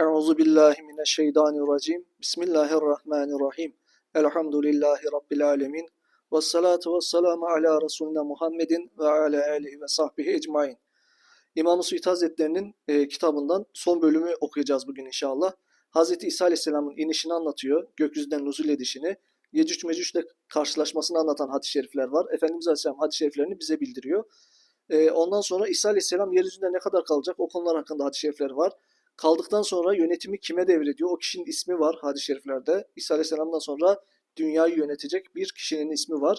Euzu billahi mineşşeytanirracim. Bismillahirrahmanirrahim. Elhamdülillahi rabbil alamin. Ves salatu vesselamu ala Resulina Muhammedin ve ala alihi ve sahbihi ecmaîn. İmam-ı Suyut Hazretleri'nin e, kitabından son bölümü okuyacağız bugün inşallah. Hazreti İsa Aleyhisselam'ın inişini anlatıyor, gökyüzünden nuzul edişini, Yecüc Mecüc'le karşılaşmasını anlatan hadis-i şerifler var. Efendimiz Aleyhisselam hadis-i şeriflerini bize bildiriyor. E, ondan sonra İsa Aleyhisselam yeryüzünde ne kadar kalacak o konular hakkında hadis-i şerifler var. Kaldıktan sonra yönetimi kime devrediyor? O kişinin ismi var hadis-i şeriflerde. İsa Aleyhisselam'dan sonra dünyayı yönetecek bir kişinin ismi var.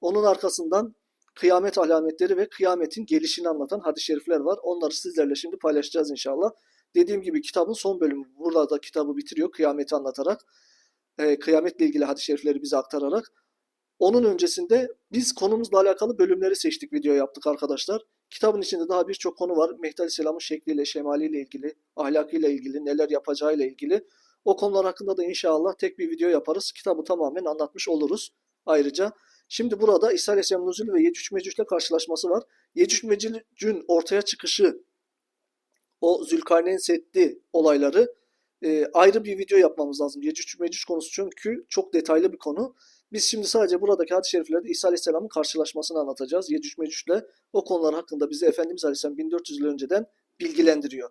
Onun arkasından kıyamet alametleri ve kıyametin gelişini anlatan hadis-i şerifler var. Onları sizlerle şimdi paylaşacağız inşallah. Dediğim gibi kitabın son bölümü. Burada da kitabı bitiriyor kıyameti anlatarak. E, kıyametle ilgili hadis-i şerifleri bize aktararak. Onun öncesinde biz konumuzla alakalı bölümleri seçtik, video yaptık arkadaşlar. Kitabın içinde daha birçok konu var. Mehdi Aleyhisselam'ın şekliyle, şemaliyle ilgili, ahlakıyla ilgili, neler yapacağıyla ilgili. O konular hakkında da inşallah tek bir video yaparız. Kitabı tamamen anlatmış oluruz ayrıca. Şimdi burada İsa Aleyhisselam nuzul ve Yecüc Mecüc'le karşılaşması var. Yecüc Mecüc'ün ortaya çıkışı, o Zülkarneyn Seddi olayları e, ayrı bir video yapmamız lazım. Yecüc Mecüc konusu çünkü çok detaylı bir konu. Biz şimdi sadece buradaki hadis-i şeriflerde İsa Aleyhisselam'ın karşılaşmasını anlatacağız. Yecüc Mecüc'le o konular hakkında bize Efendimiz Aleyhisselam 1400 yıl önceden bilgilendiriyor.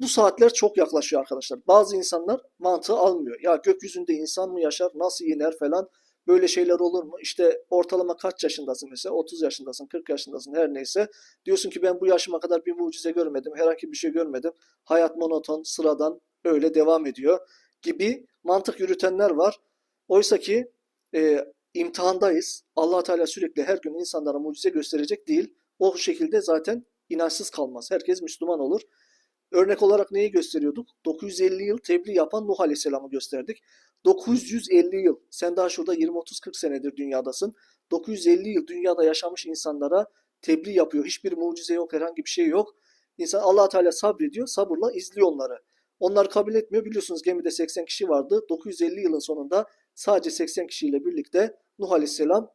Bu saatler çok yaklaşıyor arkadaşlar. Bazı insanlar mantığı almıyor. Ya gökyüzünde insan mı yaşar, nasıl iner falan böyle şeyler olur mu? İşte ortalama kaç yaşındasın mesela? 30 yaşındasın, 40 yaşındasın her neyse. Diyorsun ki ben bu yaşıma kadar bir mucize görmedim, herhangi bir şey görmedim. Hayat monoton, sıradan öyle devam ediyor gibi mantık yürütenler var. Oysa ki e, imtihandayız. allah Teala sürekli her gün insanlara mucize gösterecek değil. O şekilde zaten inançsız kalmaz. Herkes Müslüman olur. Örnek olarak neyi gösteriyorduk? 950 yıl tebliğ yapan Nuh Aleyhisselam'ı gösterdik. 950 yıl. Sen daha şurada 20-30-40 senedir dünyadasın. 950 yıl dünyada yaşamış insanlara tebliğ yapıyor. Hiçbir mucize yok, herhangi bir şey yok. İnsan allah Teala sabrediyor, sabırla izliyor onları. Onlar kabul etmiyor. Biliyorsunuz gemide 80 kişi vardı. 950 yılın sonunda sadece 80 kişiyle birlikte Nuh Aleyhisselam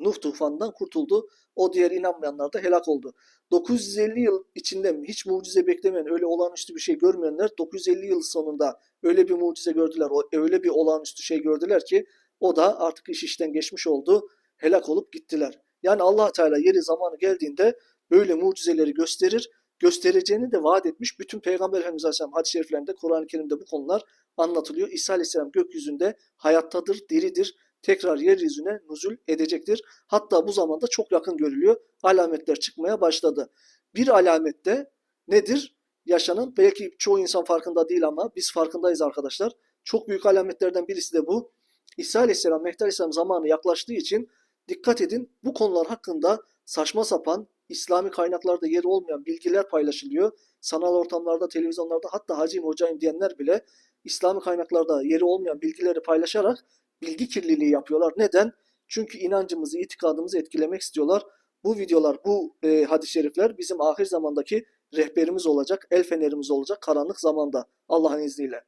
Nuh tufanından kurtuldu. O diğer inanmayanlar da helak oldu. 950 yıl içinde hiç mucize beklemeyen, öyle olağanüstü bir şey görmeyenler 950 yıl sonunda öyle bir mucize gördüler, öyle bir olağanüstü şey gördüler ki o da artık iş işten geçmiş oldu, helak olup gittiler. Yani allah Teala yeri zamanı geldiğinde böyle mucizeleri gösterir, göstereceğini de vaat etmiş. Bütün Peygamber Efendimiz Aleyhisselam hadis-i şeriflerinde, Kur'an-ı Kerim'de bu konular anlatılıyor. İsa Aleyhisselam gökyüzünde hayattadır, diridir, tekrar yeryüzüne nuzul edecektir. Hatta bu zamanda çok yakın görülüyor. Alametler çıkmaya başladı. Bir alamette nedir? Yaşanan belki çoğu insan farkında değil ama biz farkındayız arkadaşlar. Çok büyük alametlerden birisi de bu. İsa Aleyhisselam, Mehdi Aleyhisselam zamanı yaklaştığı için dikkat edin bu konular hakkında saçma sapan İslami kaynaklarda yeri olmayan bilgiler paylaşılıyor. Sanal ortamlarda, televizyonlarda hatta hacim hocayım diyenler bile İslami kaynaklarda yeri olmayan bilgileri paylaşarak bilgi kirliliği yapıyorlar. Neden? Çünkü inancımızı, itikadımızı etkilemek istiyorlar. Bu videolar, bu e, hadis-i şerifler bizim ahir zamandaki rehberimiz olacak, el fenerimiz olacak karanlık zamanda Allah'ın izniyle.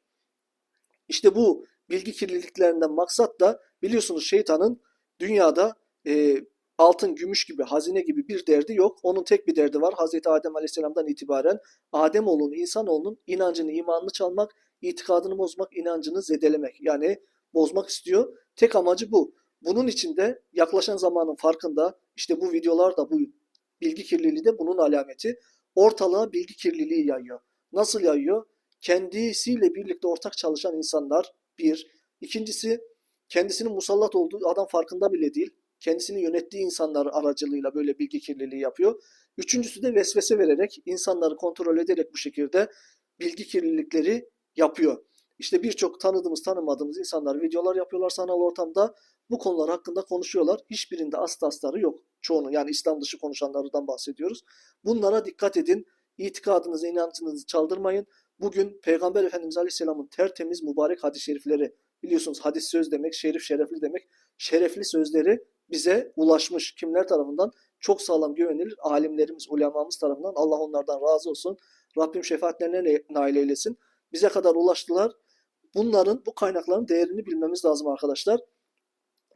İşte bu bilgi kirliliklerinden maksat da biliyorsunuz şeytanın dünyada e, altın, gümüş gibi, hazine gibi bir derdi yok. Onun tek bir derdi var. Hazreti Adem Aleyhisselam'dan itibaren Ademoğlunun, insanoğlunun inancını, imanını çalmak, itikadını bozmak, inancını zedelemek. Yani bozmak istiyor. Tek amacı bu. Bunun için de yaklaşan zamanın farkında işte bu videolar da bu bilgi kirliliği de bunun alameti. Ortalığa bilgi kirliliği yayıyor. Nasıl yayıyor? Kendisiyle birlikte ortak çalışan insanlar bir. İkincisi kendisinin musallat olduğu adam farkında bile değil. Kendisini yönettiği insanlar aracılığıyla böyle bilgi kirliliği yapıyor. Üçüncüsü de vesvese vererek insanları kontrol ederek bu şekilde bilgi kirlilikleri yapıyor. İşte birçok tanıdığımız tanımadığımız insanlar videolar yapıyorlar sanal ortamda. Bu konular hakkında konuşuyorlar. Hiçbirinde aslı astarı yok. Çoğunu yani İslam dışı konuşanlardan bahsediyoruz. Bunlara dikkat edin. İtikadınızı, inancınızı çaldırmayın. Bugün Peygamber Efendimiz Aleyhisselam'ın tertemiz mübarek hadis-i şerifleri biliyorsunuz hadis söz demek, şerif şerefli demek. Şerefli sözleri bize ulaşmış. Kimler tarafından? Çok sağlam güvenilir. Alimlerimiz, ulemamız tarafından. Allah onlardan razı olsun. Rabbim şefaatlerine nail eylesin. Bize kadar ulaştılar bunların, bu kaynakların değerini bilmemiz lazım arkadaşlar.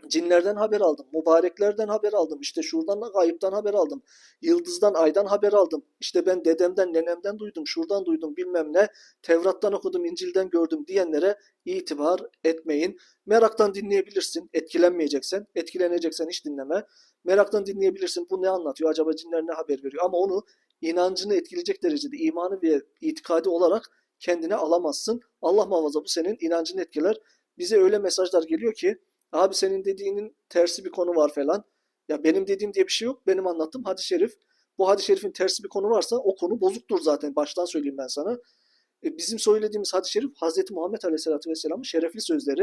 Cinlerden haber aldım. Mübareklerden haber aldım. İşte şuradan da gayipten haber aldım. Yıldızdan, aydan haber aldım. İşte ben dedemden, nenemden duydum, şuradan duydum bilmem ne. Tevrat'tan okudum, İncil'den gördüm diyenlere itibar etmeyin. Meraktan dinleyebilirsin, etkilenmeyeceksen. Etkileneceksen hiç dinleme. Meraktan dinleyebilirsin. Bu ne anlatıyor? Acaba cinler ne haber veriyor? Ama onu inancını etkileyecek derecede imanı ve itikadi olarak kendine alamazsın. Allah muhafaza bu senin inancını etkiler. Bize öyle mesajlar geliyor ki Abi senin dediğinin tersi bir konu var falan. Ya benim dediğim diye bir şey yok. Benim anlattığım hadis-i şerif. Bu hadis-i şerifin tersi bir konu varsa o konu bozuktur zaten. Baştan söyleyeyim ben sana. E, bizim söylediğimiz hadis-i şerif Hazreti Muhammed Aleyhisselatü Vesselam'ın şerefli sözleri.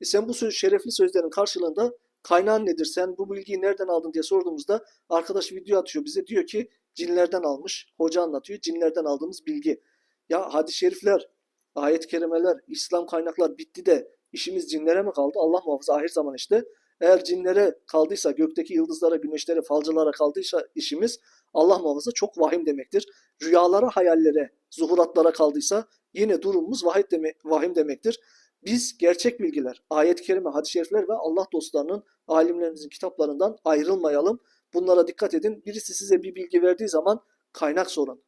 E, sen bu söz, şerefli sözlerin karşılığında kaynağın nedir? Sen bu bilgiyi nereden aldın diye sorduğumuzda arkadaş video atıyor bize. Diyor ki cinlerden almış. Hoca anlatıyor. Cinlerden aldığımız bilgi. Ya hadis-i şerifler, ayet-i kerimeler, İslam kaynaklar bitti de İşimiz cinlere mi kaldı? Allah muhafaza ahir zaman işte. Eğer cinlere kaldıysa, gökteki yıldızlara, güneşlere, falcılara kaldıysa işimiz Allah muhafaza çok vahim demektir. Rüyalara, hayallere, zuhuratlara kaldıysa yine durumumuz vahim, demek, vahim demektir. Biz gerçek bilgiler, ayet-i kerime, hadis-i şerifler ve Allah dostlarının, alimlerimizin kitaplarından ayrılmayalım. Bunlara dikkat edin. Birisi size bir bilgi verdiği zaman kaynak sorun.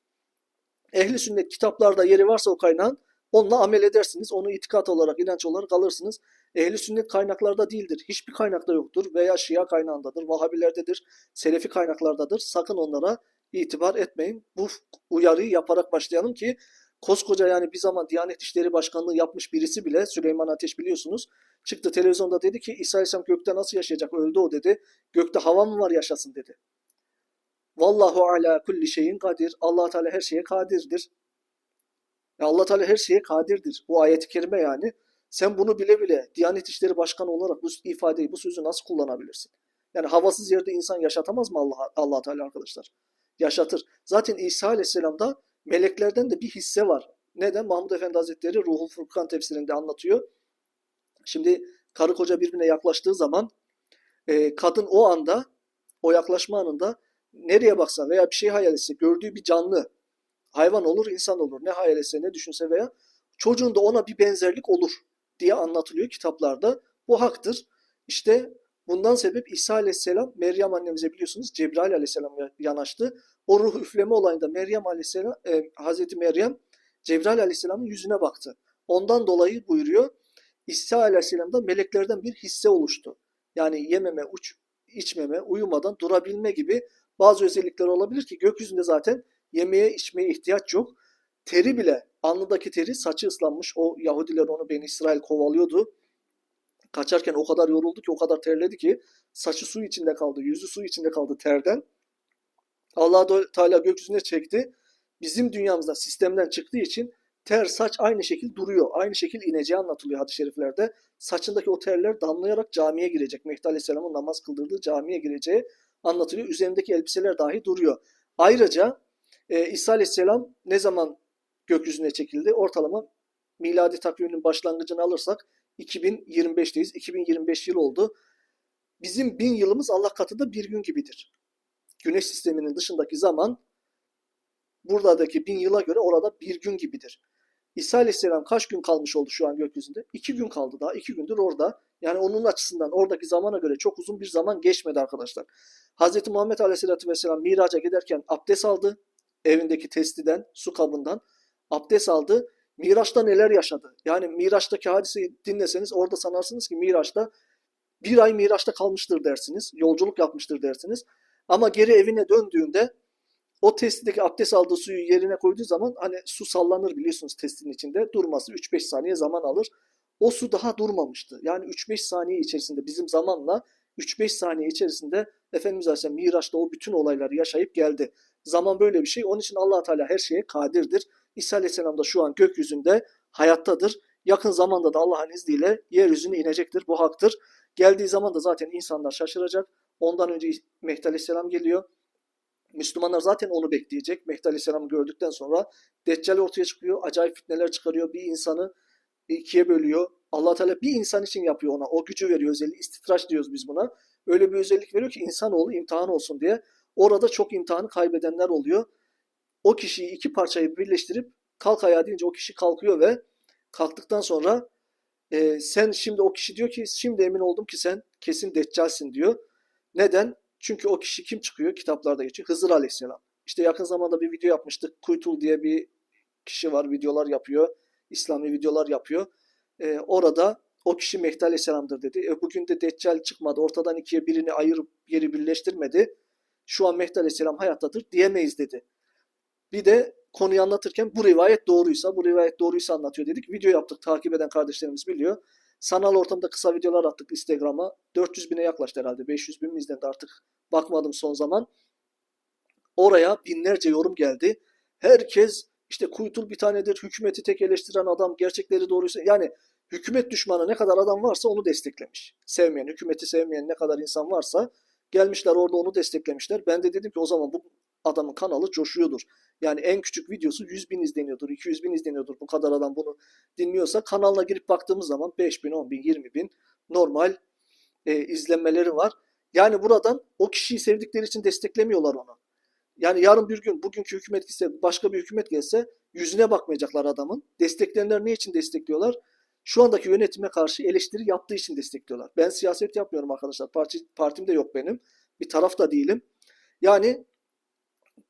Ehli sünnet kitaplarda yeri varsa o kaynağın Onunla amel edersiniz. Onu itikat olarak, inanç olarak alırsınız. Ehli sünnet kaynaklarda değildir. Hiçbir kaynakta yoktur. Veya Şia kaynağındadır, Vahabilerdedir, Selefi kaynaklardadır. Sakın onlara itibar etmeyin. Bu uyarıyı yaparak başlayalım ki koskoca yani bir zaman Diyanet İşleri Başkanlığı yapmış birisi bile Süleyman Ateş biliyorsunuz çıktı televizyonda dedi ki İsa Aleyhisselam gökte nasıl yaşayacak öldü o dedi. Gökte hava mı var yaşasın dedi. Vallahu ala kulli şeyin kadir. allah Teala her şeye kadirdir. Ya Allah Teala her şeye kadirdir. Bu ayet-i kerime yani. Sen bunu bile bile Diyanet İşleri Başkanı olarak bu ifadeyi, bu sözü nasıl kullanabilirsin? Yani havasız yerde insan yaşatamaz mı Allah, Allah Teala arkadaşlar? Yaşatır. Zaten İsa Aleyhisselam'da meleklerden de bir hisse var. Neden? Mahmud Efendi Hazretleri Ruhul Furkan tefsirinde anlatıyor. Şimdi karı koca birbirine yaklaştığı zaman e, kadın o anda, o yaklaşma anında nereye baksa veya bir şey hayal etse gördüğü bir canlı Hayvan olur, insan olur. Ne hayal etse, ne düşünse veya çocuğunda ona bir benzerlik olur diye anlatılıyor kitaplarda. Bu haktır. İşte bundan sebep İsa Aleyhisselam Meryem annemize biliyorsunuz Cebrail Aleyhisselam yanaştı. O ruh üfleme olayında Meryem Aleyhisselam, e, Hazreti Meryem Cebrail Aleyhisselam'ın yüzüne baktı. Ondan dolayı buyuruyor İsa Aleyhisselam'da meleklerden bir hisse oluştu. Yani yememe, uç, içmeme, uyumadan durabilme gibi bazı özellikler olabilir ki gökyüzünde zaten Yemeye içmeye ihtiyaç yok. Teri bile alnındaki teri saçı ıslanmış. O Yahudiler onu Ben İsrail kovalıyordu. Kaçarken o kadar yoruldu ki o kadar terledi ki saçı su içinde kaldı. Yüzü su içinde kaldı terden. Allah Teala gökyüzüne çekti. Bizim dünyamızda sistemden çıktığı için ter, saç aynı şekil duruyor. Aynı şekil ineceği anlatılıyor hadis-i şeriflerde. Saçındaki o terler damlayarak camiye girecek. Mehdi Aleyhisselam'ın namaz kıldırdığı camiye gireceği anlatılıyor. Üzerindeki elbiseler dahi duruyor. Ayrıca e, İsa Aleyhisselam ne zaman gökyüzüne çekildi? Ortalama miladi takviminin başlangıcını alırsak 2025'teyiz. 2025 yıl oldu. Bizim bin yılımız Allah katında bir gün gibidir. Güneş sisteminin dışındaki zaman buradaki bin yıla göre orada bir gün gibidir. İsa Aleyhisselam kaç gün kalmış oldu şu an gökyüzünde? İki gün kaldı daha. iki gündür orada. Yani onun açısından oradaki zamana göre çok uzun bir zaman geçmedi arkadaşlar. Hz. Muhammed Aleyhisselatü Vesselam miraca giderken abdest aldı evindeki testiden, su kabından abdest aldı. Miraç'ta neler yaşadı? Yani Miraç'taki hadiseyi dinleseniz orada sanarsınız ki Miraç'ta bir ay Miraç'ta kalmıştır dersiniz. Yolculuk yapmıştır dersiniz. Ama geri evine döndüğünde o testideki abdest aldığı suyu yerine koyduğu zaman hani su sallanır biliyorsunuz testin içinde. Durması 3-5 saniye zaman alır. O su daha durmamıştı. Yani 3-5 saniye içerisinde bizim zamanla 3-5 saniye içerisinde Efendimiz Aleyhisselam Miraç'ta o bütün olayları yaşayıp geldi. Zaman böyle bir şey. Onun için allah Teala her şeye kadirdir. İsa Aleyhisselam da şu an gökyüzünde hayattadır. Yakın zamanda da Allah'ın izniyle yeryüzüne inecektir. Bu haktır. Geldiği zaman da zaten insanlar şaşıracak. Ondan önce Mehdi Aleyhisselam geliyor. Müslümanlar zaten onu bekleyecek. Mehdi Aleyhisselam'ı gördükten sonra Deccal ortaya çıkıyor. Acayip fitneler çıkarıyor. Bir insanı ikiye bölüyor. allah Teala bir insan için yapıyor ona. O gücü veriyor özelliği. İstitraç diyoruz biz buna. Öyle bir özellik veriyor ki insanoğlu imtihan olsun diye. Orada çok imtihanı kaybedenler oluyor. O kişiyi iki parçayı birleştirip kalk ayağa deyince o kişi kalkıyor ve kalktıktan sonra e, sen şimdi o kişi diyor ki şimdi emin oldum ki sen kesin deccalsin diyor. Neden? Çünkü o kişi kim çıkıyor? Kitaplarda geçiyor. Hızır Aleyhisselam. İşte yakın zamanda bir video yapmıştık. Kuytul diye bir kişi var. Videolar yapıyor. İslami videolar yapıyor. E, orada o kişi Mehdi Aleyhisselam'dır dedi. E, bugün de Deccal çıkmadı. Ortadan ikiye birini ayırıp yeri birleştirmedi. Şu an Mehdi Aleyhisselam hayattadır diyemeyiz dedi. Bir de konuyu anlatırken bu rivayet doğruysa, bu rivayet doğruysa anlatıyor dedik. Video yaptık. Takip eden kardeşlerimiz biliyor. Sanal ortamda kısa videolar attık Instagram'a. 400 bine yaklaştı herhalde. 500 bin mi izlendi artık. Bakmadım son zaman. Oraya binlerce yorum geldi. Herkes işte Kuytul bir tanedir, hükümeti tek eleştiren adam, gerçekleri doğruysa yani hükümet düşmanı ne kadar adam varsa onu desteklemiş. Sevmeyen, hükümeti sevmeyen ne kadar insan varsa gelmişler orada onu desteklemişler. Ben de dedim ki o zaman bu adamın kanalı coşuyordur. Yani en küçük videosu 100 bin izleniyordur, 200 bin izleniyordur. Bu kadar adam bunu dinliyorsa kanalına girip baktığımız zaman 5 bin, 10 bin, 20 bin normal e, izlenmeleri var. Yani buradan o kişiyi sevdikleri için desteklemiyorlar onu. Yani yarın bir gün bugünkü hükümet gitse başka bir hükümet gelse yüzüne bakmayacaklar adamın. Destekleyenler ne için destekliyorlar? Şu andaki yönetime karşı eleştiri yaptığı için destekliyorlar. Ben siyaset yapmıyorum arkadaşlar. Parti, partim de yok benim. Bir taraf da değilim. Yani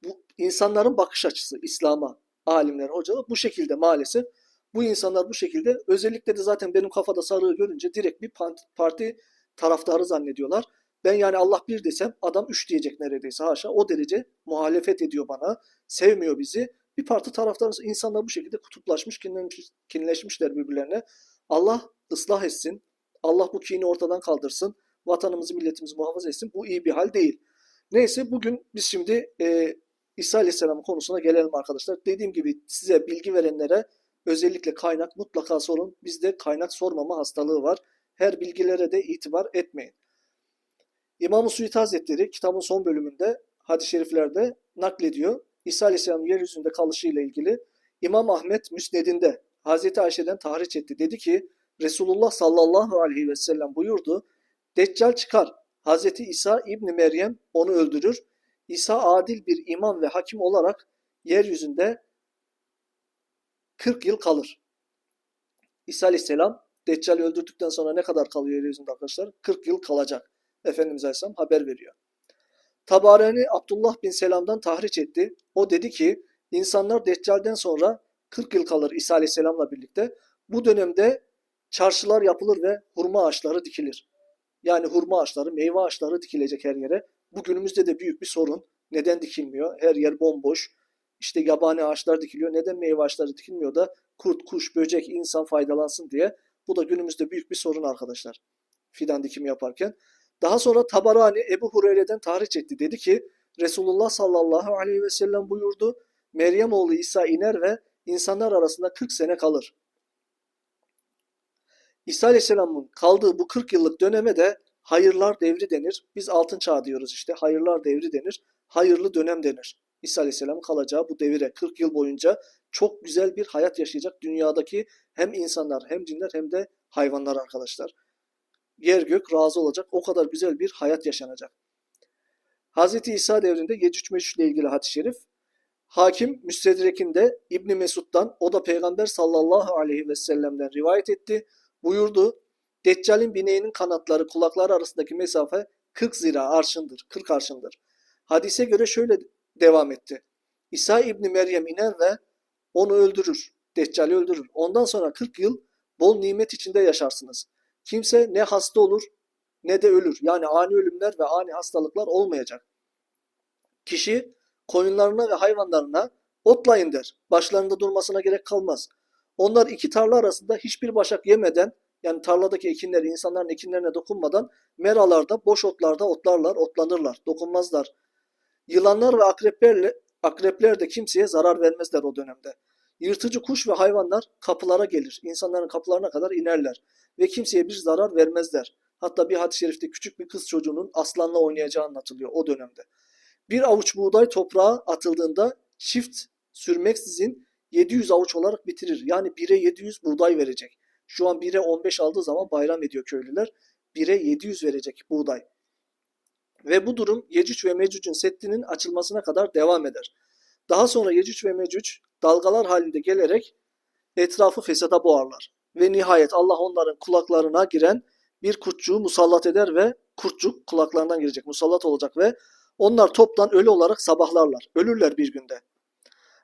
bu insanların bakış açısı İslam'a, alimler, hocalar bu şekilde maalesef. Bu insanlar bu şekilde özellikle de zaten benim kafada sarığı görünce direkt bir parti taraftarı zannediyorlar. Ben yani Allah bir desem adam üç diyecek neredeyse haşa. O derece muhalefet ediyor bana. Sevmiyor bizi. Bir parti taraftarı insanlar bu şekilde kutuplaşmış, kinleşmiş, kinleşmişler birbirlerine. Allah ıslah etsin. Allah bu kini ortadan kaldırsın. Vatanımızı, milletimizi muhafaza etsin. Bu iyi bir hal değil. Neyse bugün biz şimdi e, İsa Aleyhisselam konusuna gelelim arkadaşlar. Dediğim gibi size bilgi verenlere özellikle kaynak mutlaka sorun. Bizde kaynak sormama hastalığı var. Her bilgilere de itibar etmeyin. İmam-ı Suyuti Hazretleri kitabın son bölümünde hadis-i şeriflerde naklediyor. İsa Aleyhisselam'ın yeryüzünde kalışıyla ilgili İmam Ahmet Müsned'inde Hazreti Ayşe'den tahriş etti. Dedi ki Resulullah sallallahu aleyhi ve sellem buyurdu. Deccal çıkar. Hazreti İsa İbni Meryem onu öldürür. İsa adil bir imam ve hakim olarak yeryüzünde 40 yıl kalır. İsa Aleyhisselam Deccal öldürdükten sonra ne kadar kalıyor yeryüzünde arkadaşlar? 40 yıl kalacak. Efendimiz Aleyhisselam haber veriyor. Tabarani Abdullah bin Selam'dan tahriş etti. O dedi ki insanlar Deccal'den sonra 40 yıl kalır İsa Aleyhisselam'la birlikte. Bu dönemde çarşılar yapılır ve hurma ağaçları dikilir. Yani hurma ağaçları, meyve ağaçları dikilecek her yere. Bugünümüzde de büyük bir sorun. Neden dikilmiyor? Her yer bomboş. İşte yabani ağaçlar dikiliyor. Neden meyve ağaçları dikilmiyor da kurt, kuş, böcek, insan faydalansın diye. Bu da günümüzde büyük bir sorun arkadaşlar. Fidan dikimi yaparken. Daha sonra Tabarani Ebu Hureyre'den tahriş etti. Dedi ki Resulullah sallallahu aleyhi ve sellem buyurdu. Meryem oğlu İsa iner ve insanlar arasında 40 sene kalır. İsa aleyhisselamın kaldığı bu 40 yıllık döneme de hayırlar devri denir. Biz altın çağ diyoruz işte. Hayırlar devri denir. Hayırlı dönem denir. İsa aleyhisselamın kalacağı bu devire 40 yıl boyunca çok güzel bir hayat yaşayacak dünyadaki hem insanlar hem cinler hem de hayvanlar arkadaşlar yer gök razı olacak. O kadar güzel bir hayat yaşanacak. Hz. İsa devrinde Yecüc Mecüc ile ilgili hadis-i şerif Hakim Müstedrek'inde İbni Mesud'dan o da Peygamber sallallahu aleyhi ve sellem'den rivayet etti. Buyurdu. Deccal'in bineğinin kanatları kulakları arasındaki mesafe 40 zira arşındır. 40 arşındır. Hadise göre şöyle devam etti. İsa İbni Meryem iner ve onu öldürür. Deccal'i öldürür. Ondan sonra 40 yıl bol nimet içinde yaşarsınız. Kimse ne hasta olur ne de ölür. Yani ani ölümler ve ani hastalıklar olmayacak. Kişi koyunlarına ve hayvanlarına otlayın der. Başlarında durmasına gerek kalmaz. Onlar iki tarla arasında hiçbir başak yemeden yani tarladaki ekinleri insanların ekinlerine dokunmadan meralarda, boş otlarda otlarlar, otlanırlar, dokunmazlar. Yılanlar ve akreplerle, akrepler de kimseye zarar vermezler o dönemde. Yırtıcı kuş ve hayvanlar kapılara gelir. İnsanların kapılarına kadar inerler ve kimseye bir zarar vermezler. Hatta bir hadis-i şerifte küçük bir kız çocuğunun aslanla oynayacağı anlatılıyor o dönemde. Bir avuç buğday toprağa atıldığında çift sürmeksizin 700 avuç olarak bitirir. Yani 1'e 700 buğday verecek. Şu an 1'e 15 aldığı zaman bayram ediyor köylüler. 1'e 700 verecek buğday. Ve bu durum Yecüc ve Mecüc'ün settinin açılmasına kadar devam eder. Daha sonra Yecüc ve Mecüc dalgalar halinde gelerek etrafı fesada boğarlar ve nihayet Allah onların kulaklarına giren bir kurtçuğu musallat eder ve kurtçuk kulaklarından girecek, musallat olacak ve onlar toptan ölü olarak sabahlarlar. Ölürler bir günde.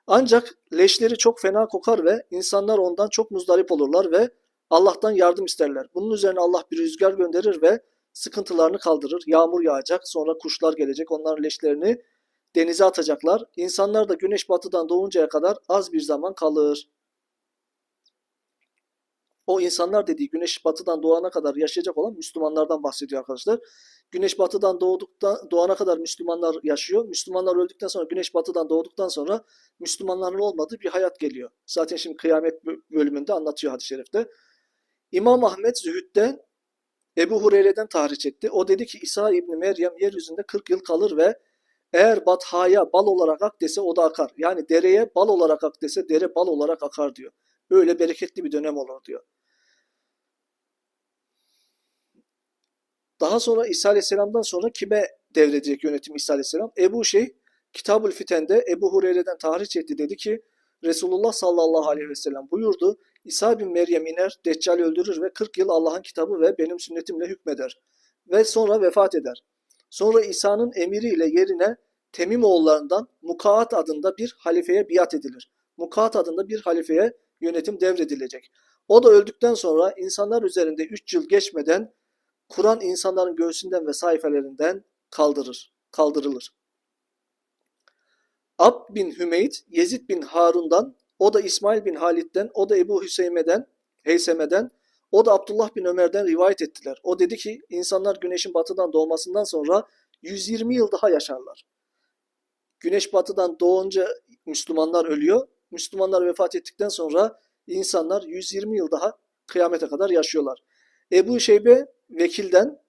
Ancak leşleri çok fena kokar ve insanlar ondan çok muzdarip olurlar ve Allah'tan yardım isterler. Bunun üzerine Allah bir rüzgar gönderir ve sıkıntılarını kaldırır. Yağmur yağacak, sonra kuşlar gelecek, onların leşlerini denize atacaklar. İnsanlar da güneş batıdan doğuncaya kadar az bir zaman kalır. O insanlar dediği güneş batıdan doğana kadar yaşayacak olan Müslümanlardan bahsediyor arkadaşlar. Güneş batıdan doğduktan doğana kadar Müslümanlar yaşıyor. Müslümanlar öldükten sonra güneş batıdan doğduktan sonra Müslümanların olmadığı bir hayat geliyor. Zaten şimdi kıyamet bölümünde anlatıyor hadis-i şerifte. İmam Ahmet Zühüt'ten Ebu Hureyre'den tahriş etti. O dedi ki İsa İbni Meryem yeryüzünde 40 yıl kalır ve eğer bathaya bal olarak ak dese o da akar. Yani dereye bal olarak ak dese dere bal olarak akar diyor. Öyle bereketli bir dönem olur diyor. Daha sonra İsa Aleyhisselam'dan sonra kime devredecek yönetim İsa Aleyhisselam? Ebu Şey Kitabül Fiten'de Ebu Hureyre'den tahriş etti dedi ki Resulullah sallallahu aleyhi ve sellem buyurdu. İsa bin Meryem iner, Deccal öldürür ve 40 yıl Allah'ın kitabı ve benim sünnetimle hükmeder. Ve sonra vefat eder. Sonra İsa'nın emiriyle yerine Temim oğullarından Mukaat adında bir halifeye biat edilir. Mukaat adında bir halifeye yönetim devredilecek. O da öldükten sonra insanlar üzerinde 3 yıl geçmeden Kur'an insanların göğsünden ve sayfelerinden kaldırır, kaldırılır. Ab bin Hümeyd, Yezid bin Harun'dan, o da İsmail bin Halit'ten, o da Ebu Hüseyme'den, Heyseme'den, o da Abdullah bin Ömer'den rivayet ettiler. O dedi ki insanlar güneşin batıdan doğmasından sonra 120 yıl daha yaşarlar. Güneş batıdan doğunca Müslümanlar ölüyor. Müslümanlar vefat ettikten sonra insanlar 120 yıl daha kıyamete kadar yaşıyorlar. Ebu Şeybe vekilden,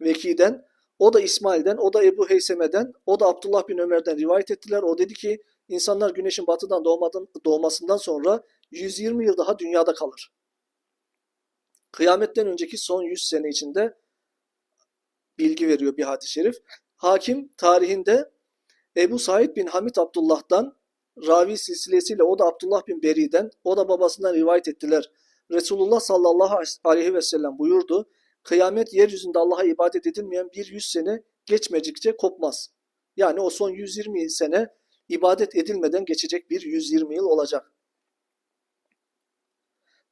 vekiden, o da İsmail'den, o da Ebu Heyseme'den, o da Abdullah bin Ömer'den rivayet ettiler. O dedi ki insanlar güneşin batıdan doğmadan, doğmasından sonra 120 yıl daha dünyada kalır. Kıyametten önceki son 100 sene içinde bilgi veriyor bir hadis-i şerif. Hakim tarihinde Ebu Said bin Hamid Abdullah'dan ravi silsilesiyle o da Abdullah bin Beri'den o da babasından rivayet ettiler. Resulullah sallallahu aleyhi ve sellem buyurdu. Kıyamet yeryüzünde Allah'a ibadet edilmeyen bir yüz sene geçmedikçe kopmaz. Yani o son 120 sene ibadet edilmeden geçecek bir 120 yıl olacak.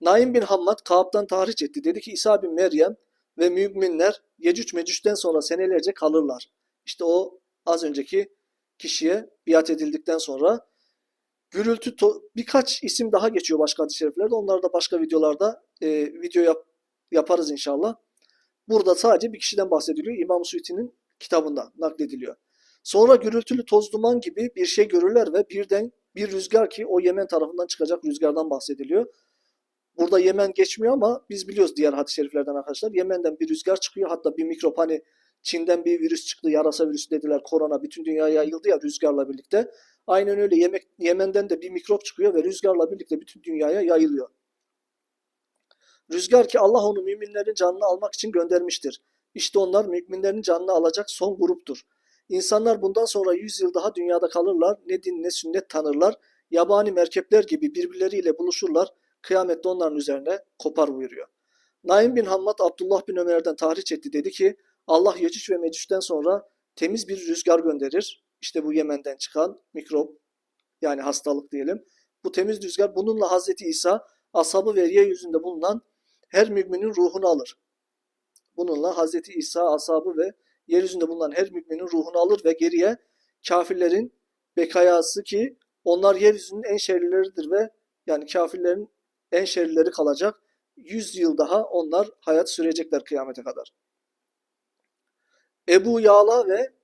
Naim bin Hammad Kaab'dan tahriş etti. Dedi ki İsa bin Meryem ve müminler Yecüc Mecüc'ten sonra senelerce kalırlar. İşte o az önceki kişiye biat edildikten sonra gürültü birkaç isim daha geçiyor başka hadis-i şeriflerde. Onları da başka videolarda e, video yap, yaparız inşallah. Burada sadece bir kişiden bahsediliyor. İmam Suyuti'nin kitabında naklediliyor. Sonra gürültülü toz duman gibi bir şey görürler ve birden bir rüzgar ki o Yemen tarafından çıkacak rüzgardan bahsediliyor. Burada Yemen geçmiyor ama biz biliyoruz diğer hadis-i şeriflerden arkadaşlar. Yemen'den bir rüzgar çıkıyor. Hatta bir mikrop hani Çin'den bir virüs çıktı. Yarasa virüsü dediler. Korona bütün dünyaya yayıldı ya rüzgarla birlikte. Aynen öyle Yemek, Yemen'den de bir mikrop çıkıyor ve rüzgarla birlikte bütün dünyaya yayılıyor. Rüzgar ki Allah onu müminlerin canını almak için göndermiştir. İşte onlar müminlerin canını alacak son gruptur. İnsanlar bundan sonra yüz yıl daha dünyada kalırlar, ne din ne sünnet tanırlar, yabani merkepler gibi birbirleriyle buluşurlar, kıyamette onların üzerine kopar buyuruyor. Naim bin Hammad Abdullah bin Ömer'den tahriş etti dedi ki Allah Yecüc ve Mecüc'ten sonra temiz bir rüzgar gönderir. İşte bu Yemen'den çıkan mikrop yani hastalık diyelim. Bu temiz rüzgar bununla Hazreti İsa ashabı ve yeryüzünde bulunan her müminin ruhunu alır. Bununla Hazreti İsa ashabı ve yeryüzünde bulunan her müminin ruhunu alır ve geriye kafirlerin bekayası ki onlar yeryüzünün en şerlileridir ve yani kafirlerin en şerlileri kalacak. Yüz yıl daha onlar hayat sürecekler kıyamete kadar. Ebu Yağla ve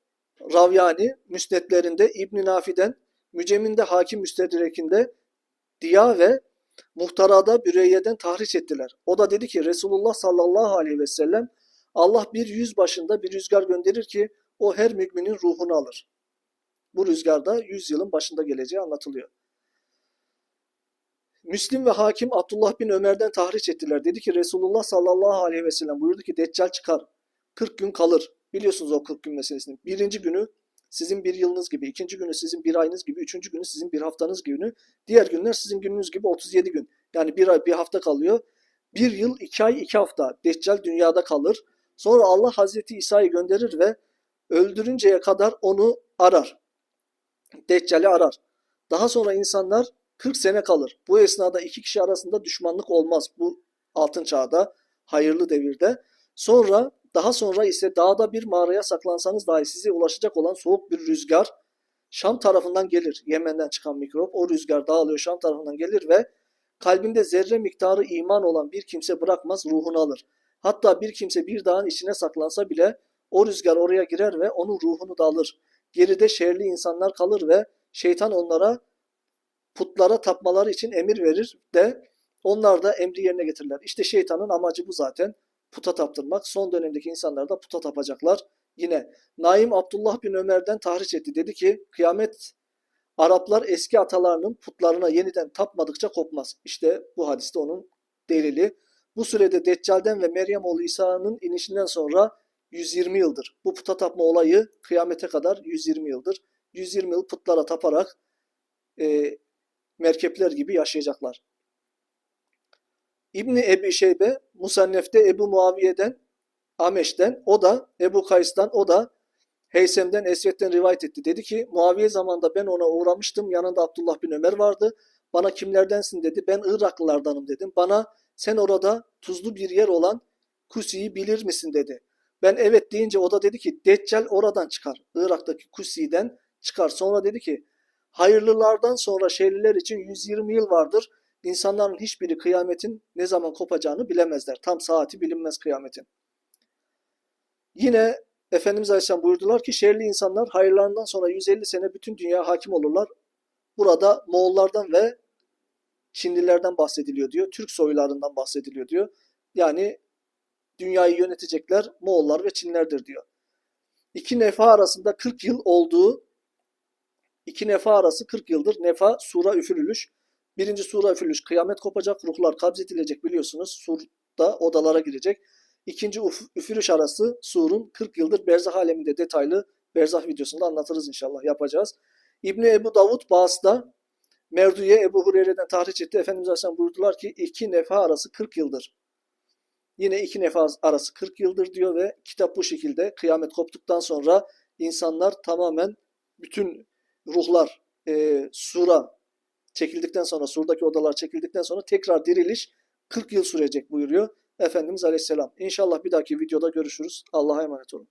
Ravyani müsnetlerinde İbn Nafi'den, Mücem'inde Hakim Müstedrek'inde Diya ve Muhtarada Büreyye'den tahriş ettiler. O da dedi ki Resulullah sallallahu aleyhi ve sellem Allah bir yüz başında bir rüzgar gönderir ki o her müminin ruhunu alır. Bu rüzgarda yüz yılın başında geleceği anlatılıyor. Müslim ve hakim Abdullah bin Ömer'den tahriş ettiler. Dedi ki Resulullah sallallahu aleyhi ve sellem buyurdu ki Deccal çıkar. 40 gün kalır. Biliyorsunuz o 40 gün meselesini. Birinci günü sizin bir yılınız gibi, ikinci günü sizin bir ayınız gibi, üçüncü günü sizin bir haftanız gibi, diğer günler sizin gününüz gibi 37 gün. Yani bir ay bir hafta kalıyor. Bir yıl, iki ay, iki hafta Deccal dünyada kalır. Sonra Allah Hazreti İsa'yı gönderir ve öldürünceye kadar onu arar. Deccal'i arar. Daha sonra insanlar 40 sene kalır. Bu esnada iki kişi arasında düşmanlık olmaz. Bu altın çağda, hayırlı devirde. Sonra daha sonra ise dağda bir mağaraya saklansanız dahi size ulaşacak olan soğuk bir rüzgar Şam tarafından gelir. Yemen'den çıkan mikrop. O rüzgar dağılıyor Şam tarafından gelir ve kalbinde zerre miktarı iman olan bir kimse bırakmaz ruhunu alır. Hatta bir kimse bir dağın içine saklansa bile o rüzgar oraya girer ve onun ruhunu da alır. Geride şerli insanlar kalır ve şeytan onlara putlara tapmaları için emir verir de onlar da emri yerine getirirler. İşte şeytanın amacı bu zaten. Puta taptırmak. Son dönemdeki insanlar da puta tapacaklar. Yine Naim Abdullah bin Ömer'den tahriş etti. Dedi ki kıyamet Araplar eski atalarının putlarına yeniden tapmadıkça kopmaz. İşte bu hadiste onun delili. Bu sürede Deccal'den ve Meryem oğlu İsa'nın inişinden sonra 120 yıldır. Bu puta tapma olayı kıyamete kadar 120 yıldır. 120 yıl putlara taparak e, merkepler gibi yaşayacaklar. İbni Ebi Şeybe Musannef'te Ebu Muaviye'den Ameş'ten o da Ebu Kays'tan o da Heysem'den Esved'den rivayet etti. Dedi ki Muaviye zamanında ben ona uğramıştım. Yanında Abdullah bin Ömer vardı. Bana kimlerdensin dedi. Ben Iraklılardanım dedim. Bana sen orada tuzlu bir yer olan Kusi'yi bilir misin dedi. Ben evet deyince o da dedi ki Deccal oradan çıkar. Irak'taki Kusi'den çıkar. Sonra dedi ki hayırlılardan sonra şerliler için 120 yıl vardır. İnsanların hiçbiri kıyametin ne zaman kopacağını bilemezler. Tam saati bilinmez kıyametin. Yine Efendimiz Aleyhisselam buyurdular ki şerli insanlar hayırlarından sonra 150 sene bütün dünya hakim olurlar. Burada Moğollardan ve Çinlilerden bahsediliyor diyor. Türk soylarından bahsediliyor diyor. Yani dünyayı yönetecekler Moğollar ve Çinlerdir diyor. İki nefa arasında 40 yıl olduğu iki nefa arası 40 yıldır. Nefa sura üfürülüş. Birinci sura üfürülüş. Kıyamet kopacak. Ruhlar kabzedilecek biliyorsunuz. Surda odalara girecek. İkinci üfürüş arası surun 40 yıldır berzah aleminde detaylı berzah videosunda anlatırız inşallah yapacağız. İbni Ebu Davud Bağız'da Merduye Ebu Hureyre'den tahriş etti. Efendimiz Aleyhisselam buyurdular ki iki nefa arası 40 yıldır. Yine iki nefa arası 40 yıldır diyor ve kitap bu şekilde kıyamet koptuktan sonra insanlar tamamen bütün ruhlar e, sura çekildikten sonra surdaki odalar çekildikten sonra tekrar diriliş 40 yıl sürecek buyuruyor Efendimiz Aleyhisselam. İnşallah bir dahaki videoda görüşürüz. Allah'a emanet olun.